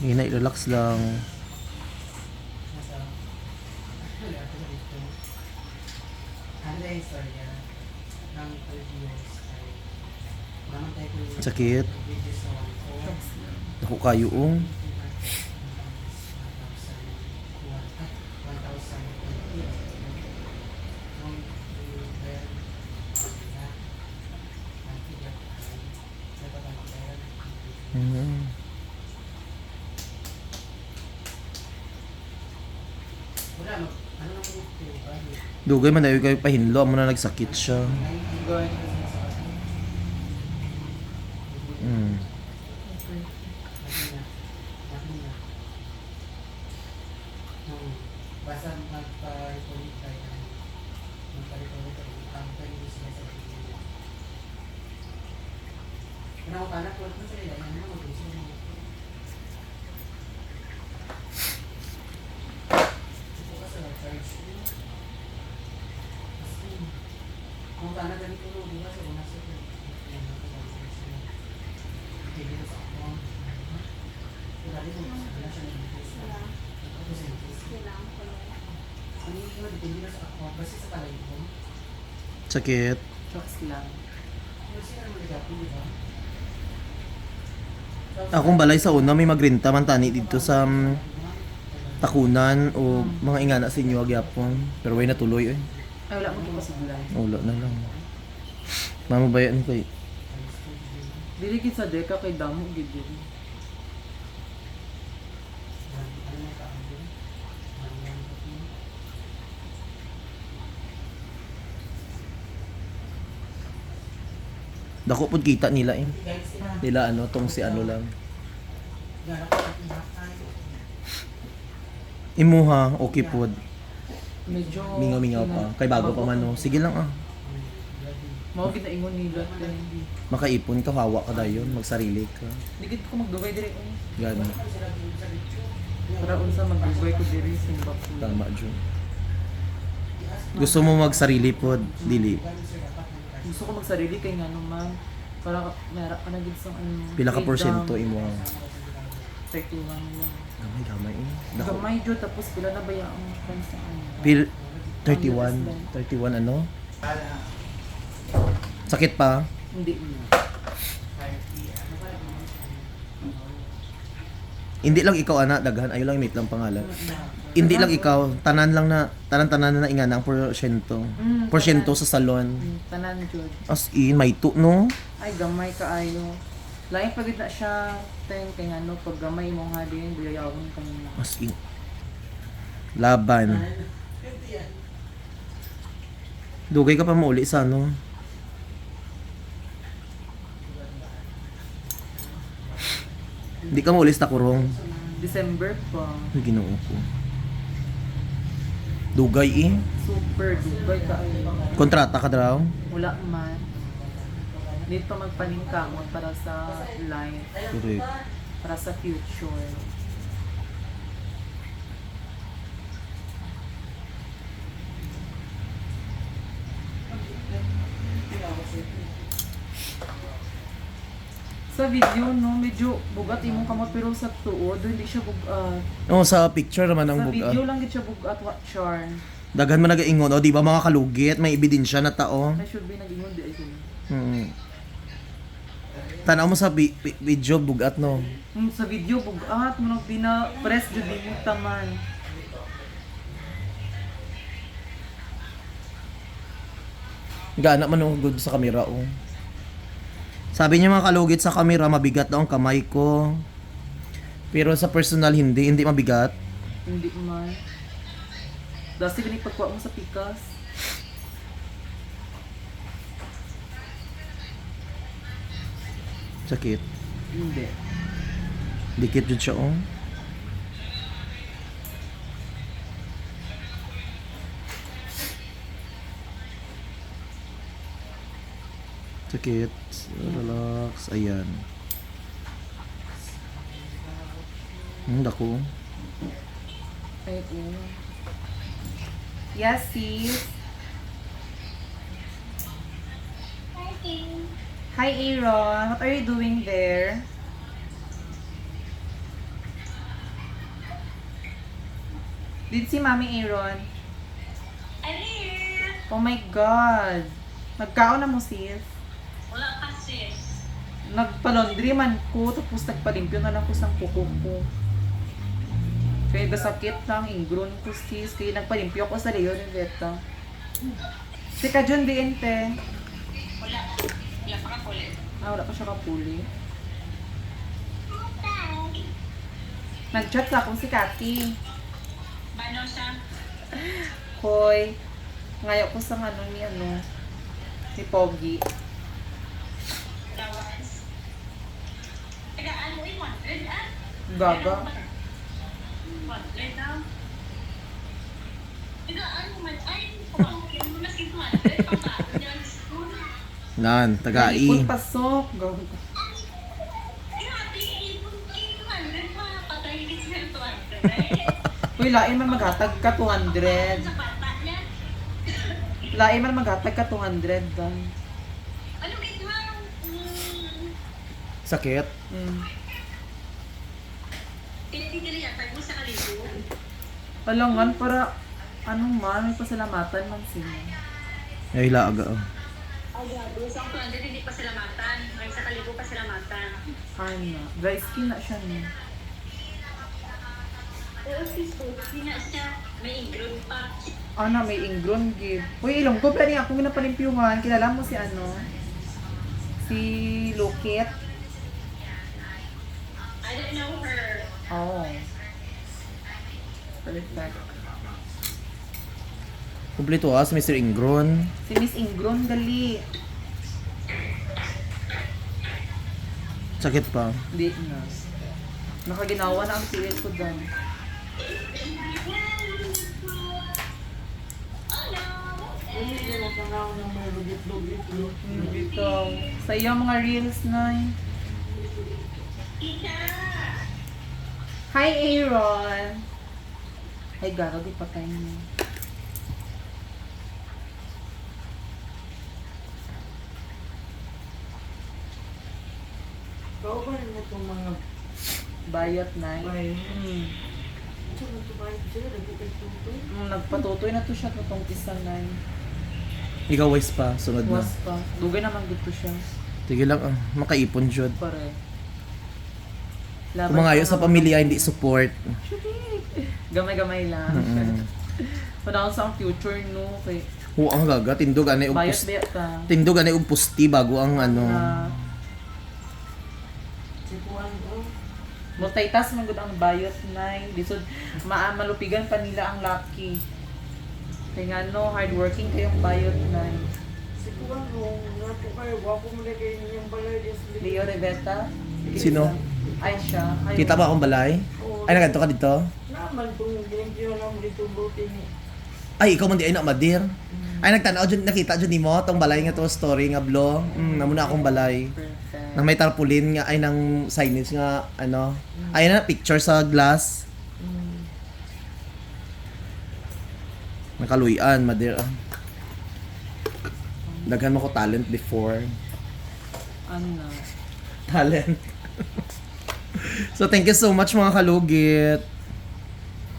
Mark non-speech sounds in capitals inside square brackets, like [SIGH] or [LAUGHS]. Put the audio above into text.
Hinay, relax lang. Wala ako dito. Ano Dugay man dayo kayo pahinlo, amo na nagsakit siya. Mm. Basta magpa-recording tayo. Ang pwede sila sa mag-isip mo. Ito ka sa charge mo. Kasi, kung kanak ganito, no, di ba, sa una sa ito. Yan na, charge mo. Hindi na sa ako. Wala din mo, wala siya nag-increase na. Tapos increase. Ano yung mga sa? Basta sa. Sakit. Akong balay sa una may magrinta man tani dito sa um, takunan o mga ingana sa inyo agyapon. Pero way natuloy eh. Ay, wala mo pa sa bulay. Wala na lang. Mamabayan kay. Dili gid sa deka kay damo gid kapi? Dako pud kita nila eh. Nila ano tong si ano lang. Ko. Imuha okay pud. Medyo Mingaw-mingaw pa. Kay bago pa man no. Sige lang ah. Mao na ingon nila kay Makaipon ka hawa ka dayon, magsarili ka. Digid ko magdugay diri ko. Gani. Para unsa magdugay ko diri simba ko. Tama jud. Gusto mo magsarili pod, dili. Gusto ko magsarili kay ngano man para mera ka na gid sa ano. Pila ka porsyento imo? 31 lang. Gamay gamay eh. Dako. Gamay jud tapos pila na ba kan sa ano? Pil 31, 31 ano? Sakit pa? Hindi na. Hindi lang ikaw ana daghan ayo lang mate lang pangalan. Hindi lang ikaw, tanan lang na tanan-tanan na ingana ang porsyento. Mm, Porsyento sa salon. Mm, Tanan jud. As in, may tu, no? Ay, gamay kaayo. Lain pagid na siya, ten kay ano, pag gamay mo nga din, buyayawon ka nila. As in. Laban. Dugay ka pa mauli sa ano. Hindi ka mauli sa kurong. December pa. Ay, ginoo ko. Dugay eh. Super dugay kaayo. Kontrata ka daw. Wala man. Dito magpaningkamot para sa life, Correct. para sa future. Sa video, no, medyo bugat imong kamot pero sa tuod, hindi siya bugat. Oh, sa picture naman ang Sa buga. video lang gid siya bugat, what char. Daghan man nagaingon, oh, di ba mga kalugit, may ebidensya na tao. I should be nag-ingon di ay sila. Hmm. Tanaw mo sa bi- bi- video bugat no. Hmm, sa video bugat mo nang pina press jud din yung taman. Gana man ang good sa kamera oh. Sabi niya mga kalugit sa kamera mabigat daw ang kamay ko. Pero sa personal hindi, hindi mabigat. Hindi man. Dasi gani pagkuha mo sa pikas. Sakit. Hindi. Dikit jud siya oh. Sakit. Relax. Ayan. Hmm, dako. Oo. Yes, sis. Hi, Aaron. What are you doing there? Did si Mami Aaron? Alin? Oh my God. Nagkaon na mo sis. Wala pa sis. Nagpa-laundry man ko, tapos nagpalimpyo na lang ko sa kuko ko. Kaya gasakit lang, ingron ko sis. Kaya nagpalimpyo ko sa Leo Riveta. Si Kajon Diente. Wala. Wala pa. Ah, wala pa siya kapuli. Nag-chat sa akong si Kati. Mano siya? Hoy, ngayon ko sa ano ni ano, si Pogi. Ano 100 ah? Gaga. Din siya ng 200 eh. Hoy, lain man maghatag ka 200. Sa bata niya. Lain man maghatag ka 200 dan. Sakit. Mm. Alangan para ano man, may pasalamatan man sila. Ay, laga. oh. Grabe. Sa 200 hindi pa salamatan. Ay, sa kalibo pa salamatan. Ano, dry skin na siya ni. Oo, sis ko. Hindi na siya. May ingron pa. Ana, may ingron give. Uy, ilong ko, plani ako ginapalimpyuhan. Kilala mo si ano? Si Lokit. I don't know her. Oh. Perfect. Kumpleto ah, si Mr. Ingron. Si Miss Ingron, gali. Sakit pa. Hindi na. Nakaginawa na ang tiil ko doon. Dito. Sa iyo mga reels na Hi, Aaron! Ay, garo, di patay niya. Kau ba rin itong mga Bayot na. bahay? Hmm. Ito na ito tutoy. Mm, nagpatutoy na to siya totong isa na Ikaw wise pa, sunod na. Was pa. Dugay naman dito siya. Sige lang, ah, makaipon jud. Pare. Kung mga ayaw sa pamilya, hindi support. Gamay-gamay lang. Mm. Panahon [LAUGHS] sa ang future, no? Kay Oo, ang gaga. Tindog anay og bayot pusti. bayot ka. Tindog anay og pusti bago ang ano. Na, Si Juan, oh. multitask man ang bayot na. Lisod, maa malupigan pa nila ang lucky. Kaya nga no, hardworking kayong bayot na. Si Juan, oh. Nga po kayo, wako mo na kayo niyang balay sa Leo Riveta. Sino? Ay siya. Ay, Kita ba akong balay? Oo. Ay, naganto ka dito? Naman kung ginimpiyo lang dito buti ni. Ay, ikaw man di ay na madir. Ay, nagtanaw dyan, nakita dyan ni mo, tong balay nga to story nga blo. Mm, namuna akong balay. Perfect. Nang may tarpaulin nga, ay nang signage nga, ano. Ay na, picture sa glass. Nakaluyan, madir. ah. Daghan mo ko talent before. Ano? Talent. [LAUGHS] so, thank you so much mga kalugit.